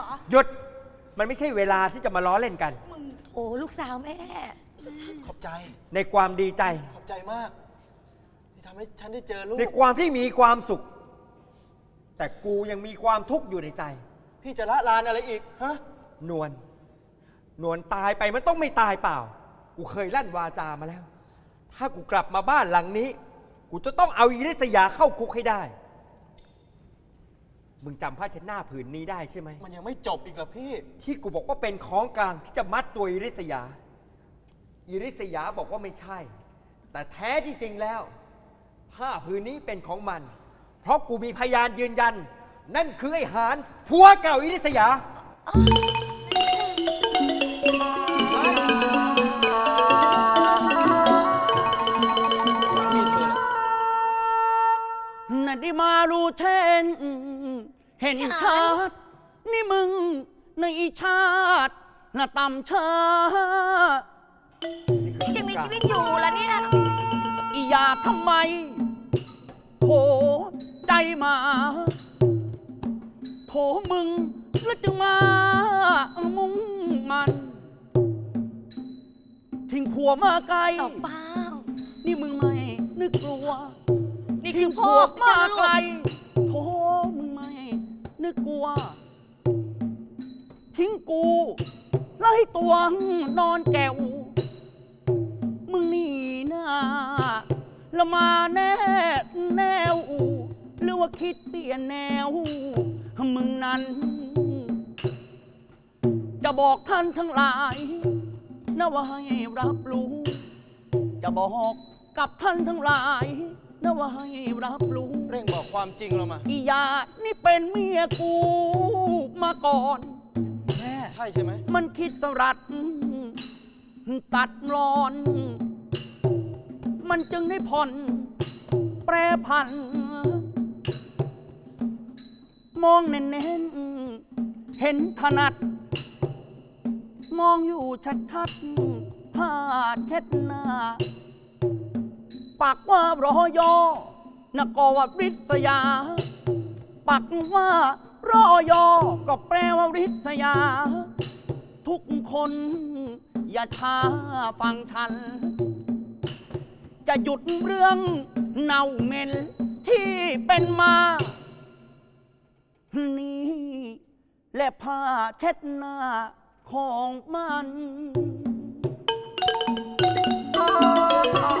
เหรอ หยุด มันไม่ใช่เวลาที่จะมาล้อเล่นกัน มึงโอ้ลูกสาวแม่ ขอบใจ ในความดีใจ ขอบใจมาก ที่ทำให้ฉันได้เจอลูก ในความที่มีความสุข แต่กูยังมีความทุกข์อยู่ในใจ พี่จะละลานอะไรอีก ฮะ นวล นวลตายไปมันต้องไม่ตายเปล่า กูเคยลั่นวาจามาแล้ว ถ้ากูกลับมาบ้านหลังนี้ กูจะต้องเอาอิริสยาเข้าคุกให้ได้ มึงจำผ้าเช็ดหน้าผืนนี้ได้ใช่ไหม มันยังไม่จบอีกเหรอพี่ ที่กูบอกว่าเป็นของกลางที่จะมัดตัวอิริสยา อิริสยาบอกว่าไม่ใช่ แต่แท้ที่จริงแล้ว ผ้าผืนนี้เป็นของมัน เพราะกูมีพยานยืนยัน นั่นคือไอ้หานผัวเก่าอิริสยาสามีเธอน่ะน่ะได้มารู้เช่น เห็นชัดนี่มึงในชาติน่ะต่ำช้านี่ยังมีชีวิตอยู่แล้วเนี่ยอีอยากทำไมโถใจหมาโถมึงแล้วจึงมามุ่งมัน ทิ้งผัวมาไกลตอบเปล่านี่มึงไม่นึกกลัว นี่คือพ่อทิ้งผัวมาเจ้าไกลลูกโธ่มึงไม่นึ กลัว ทิ้งกู แล้วให้ตัวนอนแก้วมึงนี่นะละมาแน่แนว หรือว่าคิดเปลี่ยนแนว มึงนั้น จะบอกท่านทั้งหลายนะว่าให้รับรู้ จะบอกกับท่านทั้งหลาย นะว่าให้รับรู้เร่งบอกความจริงเรามา อียานี่เป็นเมียกูมาก่อน แม่ใช่ใช่ไหมมันคิดสรัด ตัดรอน มันจึงได้ผ่อน แปรพัน มองเน้นๆเห็นถนัด มองอยู่ชัดๆผ้าเช็ดหน้า ปากว่ารอยอนกว่าริษยา ปักว่ารอยอก็แปลว่าริษยา ทุกคน อย่าช้าฟังฉัน จะหยุดเรื่องเน่าเหม็นที่เป็นมา นี่และผ้าเช็ดหน้าของมันฉัน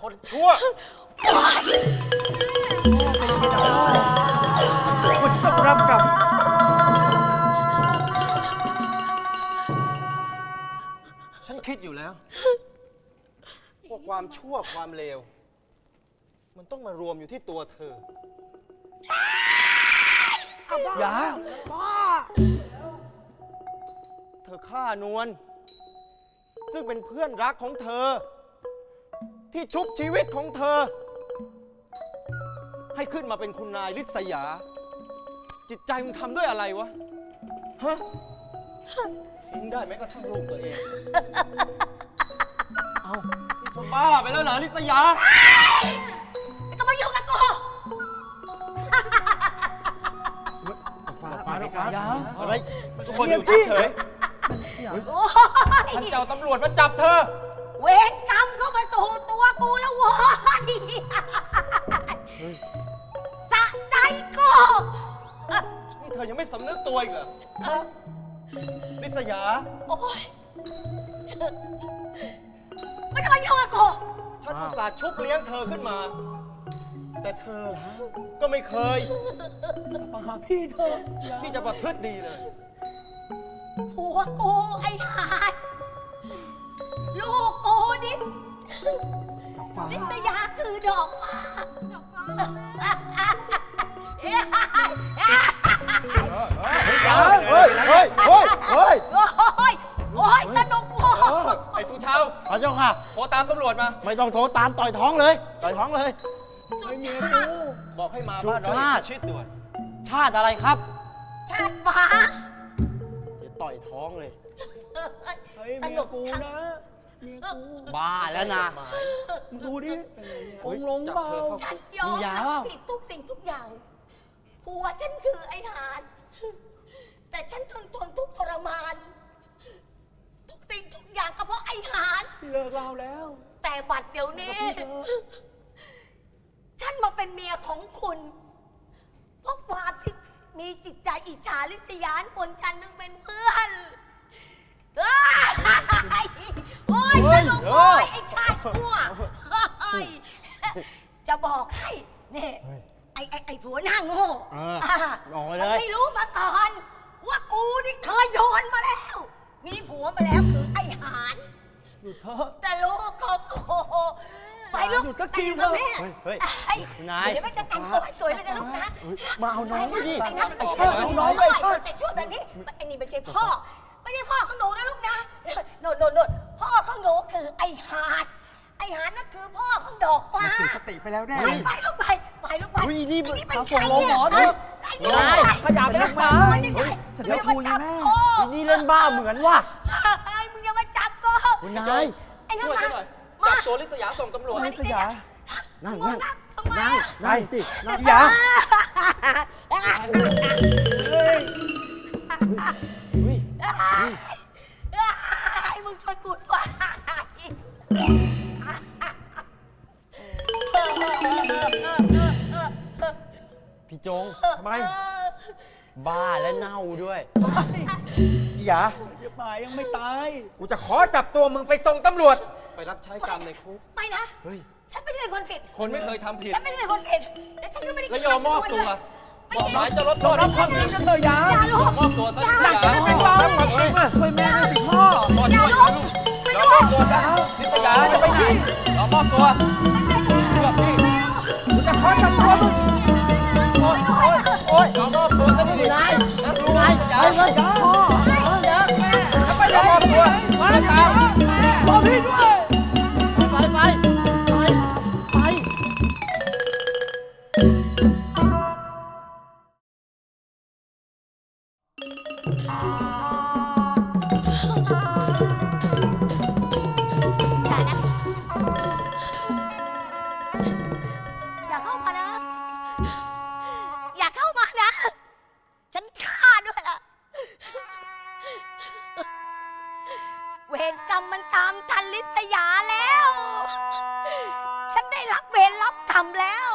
คนชั่วคุณต้องรับกรรมฉันคิดอยู่แล้วว่าความชั่วความเลว มันต้องมารวมอยู่ที่ตัวเธอ อย่า เธอฆ่านวลซึ่งเป็นเพื่อนรักของเธอ ที่ชุบชีวิตของเธอ ให้ขึ้นมาเป็นคุณนายลิษยา จิตใจมึงทำด้วยอะไรวะ ฮะทิ้งได้แม้กระทั่งลูกตัวเอง เอานี่เธอบ้าไปแล้วเหรอลิษยา ไม่ต้องมายุ่งกับกูฟ้าฟ้าฟ้าอย่าอะไรทุกคนอยู่เฉยโอ้ๆฉันยจะเอาตำรวจมาจับเธอ เวร สำนึกตัวอีกเหรอฮะลิษยา โอ้ยไม่ต้องมายุ่งกับกูฉันอุตส่าห์ชุบเลี้ยงเธอขึ้นมา แต่เธอก็ไม่เคย มาหาพี่เธอะที่จะประพฤติดีเลย ผัวกูไอ้หานลูกกูนี่นิตยาคือดอกฟ้าดอกฟ้า เฮ้ยเฮ้ยเฮ้ยเฮ้ยโอ้ยโอ้ยสนุกโว้ยไอ้สุชาวพระเจ้าค่ะ โทรตามตำรวจมา ไม่ต้องโทรตามต่อยท้องเลย ต่อยท้องเลย สุชาติบอกให้มาสุบ้านเราชาติชิดด่วนชาติอะไรครับ ชาติหมาตต่อยท้องเลย เฮ้ยสเมีนุยกกูทั้งนะเมียกูบ้าแล้วนะหมายมึงดูดิเฮ้อยงค์ลงจับเบาเธอเข้าฉันคุกยอมมียารับเปล่าผิดทุกสิ่งทุกอย่าง ผัวฉันคือไอ้หาน แต่ฉันทนทนทุกข์ทรมาน ทุกสิ่งทุกอย่างก็เพราะไอ้หาน พี่เลิกเล่าแล้ว แต่บัดเดี๋ยวนี้พี่เถอะฉันมาเป็นเมียของคุณ เพราะความที่มีจิตใจอิจฉาริษยานคนฉันนึงเป็นเพื่อนเอ้ยโอ้ยสนุกโอ้ยไอ้ชาติชั่วเฮ้ยจะบอกให้เนี่ยไอ้ไอ้ไอ้ผัวหน้าโง่เออบอกไปเลย มันไม่รู้มาก่อน ว่ากูนี่เคยโดนมาแล้ว มีผัวมาแล้วคือไอ้หาน หยุดเถอะ แต่ลูกเขาโอ้โหไปลูกหยุดสักทีไปอยู่กับเถอะแม่เฮ้ยเฮ้ยไอ้คุณนายเดี๋ยวแม่จะแต่งตัวให้สวยเลยนะลูกนะมาเอาน้องไปดิไอ้น้องเอาไอ้น้น้อองงไปไอ้น้องแต่ช่วยแบบนี้ไอ้นี่ไม่ใช่พ่อ ไม่ใช่พ่อของหนูนะลูกนะโน่นโน่นโน่นพ่อของหนูคือไอ้หาด ไอ้หาดนั่นคือพ่อของดอกฟ้า มันเสียสติไปแล้วแน่ ไปไปลูกไปไปลูกไปอุ๊ยนี่ไอ้นี่เป็นเอาใครส่งโรงหมอเนี่ยเถอะไอ้ไม่นี่ได้ขยับไปรักษามันยังไงจะเดี๋ยวคุยนะแม่พ่อไอ้นี่เล่นบ้าเหมือนว่ะไอ้มึงอย่ามาจับกูคุณนายไอ้นั่นช่วยมาฉันหน่อยมาจับตัวลิษยาส่งตำรวจลิษยานั่งมึนั่งงทำไมนั่งอะนั่งสินั่งอย่าอุ้ยไอ้มึงช่วยกูด้วย พี่จงทำไม บ้าและเน่าด้วย อย่าอย่าป่ายังไม่ตาย กูจะขอจับตัวมึงไปส่งตำรวจ ไปรับใช้กรรมในคุก ไม่นะ เฮ้ย ฉันไม่ใช่คนผิด คนไม่เคยทำผิด ฉันไม่ใช่คนผิด และฉันก็ไม่ได้แล้วยอมมอบตัวไม่บอกจริงหมายจะลดโทษรัให้บคความนจริอื่งนกันเถอะยาอย่าลูยอกมมอบตัวซะลิษยาเป็นเบาเป็นจริงว่ะช่วยแม่ด้วยสิพ่อพ่อช่วยนะลูกยอมมอบตัวซะลิษยาจะไปที่ยอมมอบตัว อย่านะ อย่าเข้ามานะ อย่าเข้ามานะ ฉันฆ่าด้วยอะเวรกรรมมันตามทันลิษยาแล้ว ฉันได้รับเวรรับกรรมแล้ว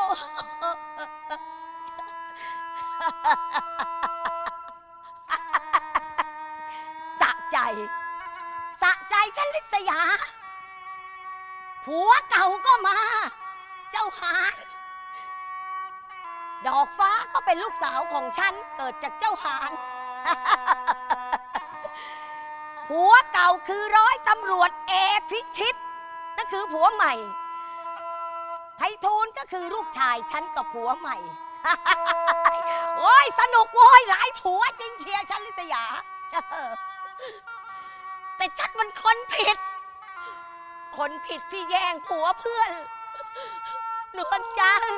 เป็นลูกสาวของฉันเกิดจากเจ้าหานผัวเก่าคือร้อยตำรวจเอพิชิตนั่นคือผัวใหม่ไพฑูรย์ก็คือลูกชายฉันกับผัวใหม่ โอ้ยสนุกโว้ยหลายผัวจริงเชียร์ฉันลิษยา แต่ฉันมันคนผิด คนผิดที่แย่งผัวเพื่อนนวลจันทร์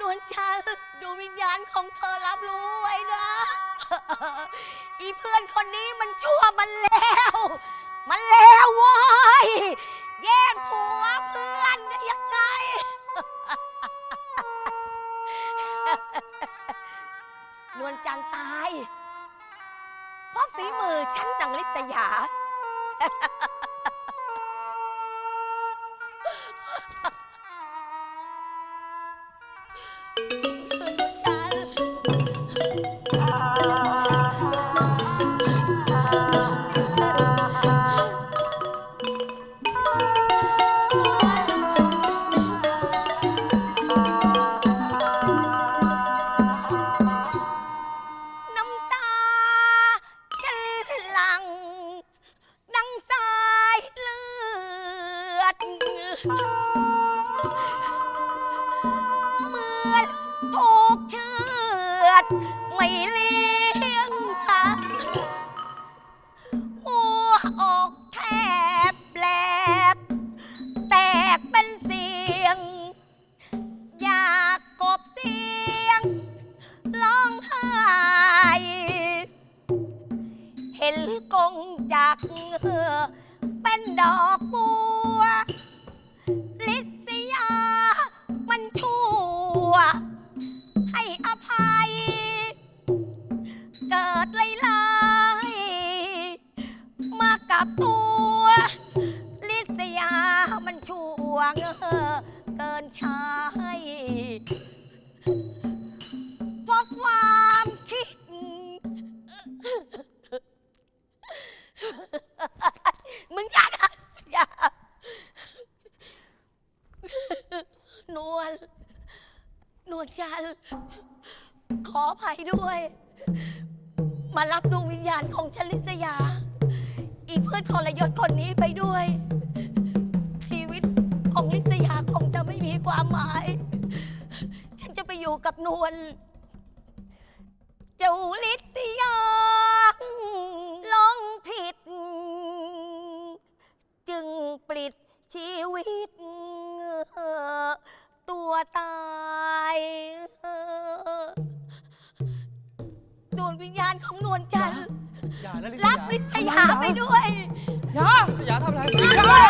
นวลจันทร์ดูวิญญาณของเธอรับรู้ไว้นะ อีเพื่อนคนนี้มันชั่วมันแล้ว มันแล้วเว้ยแย่งผัวเพื่อนได้ยังไง นวลจันทร์ตาย เพราะฝีมือฉันนางลิษยา ไม่เลี้ยงค่ะหัวอกแทบแหลกแตกเป็นเสียง อยากกบเสียงร้องไห้ เห็นกงจักเออเป็นดอกบัว ด้วย มารับดวงวิญญาณของชลิสยา อีเพื่อนทรยศคนนี้ไปด้วย ชีวิตของลิสยาคงจะไม่มีความหมาย ฉันจะไปอยู่กับนวลเจ้าลิศยาลงผิด จึงปลิดชีวิตตัวตาย ดวงวิญญาณของนวลจันทร์อย่านะลิรับลิศยาไปด้วยอย่าสยาทำอะไรแม่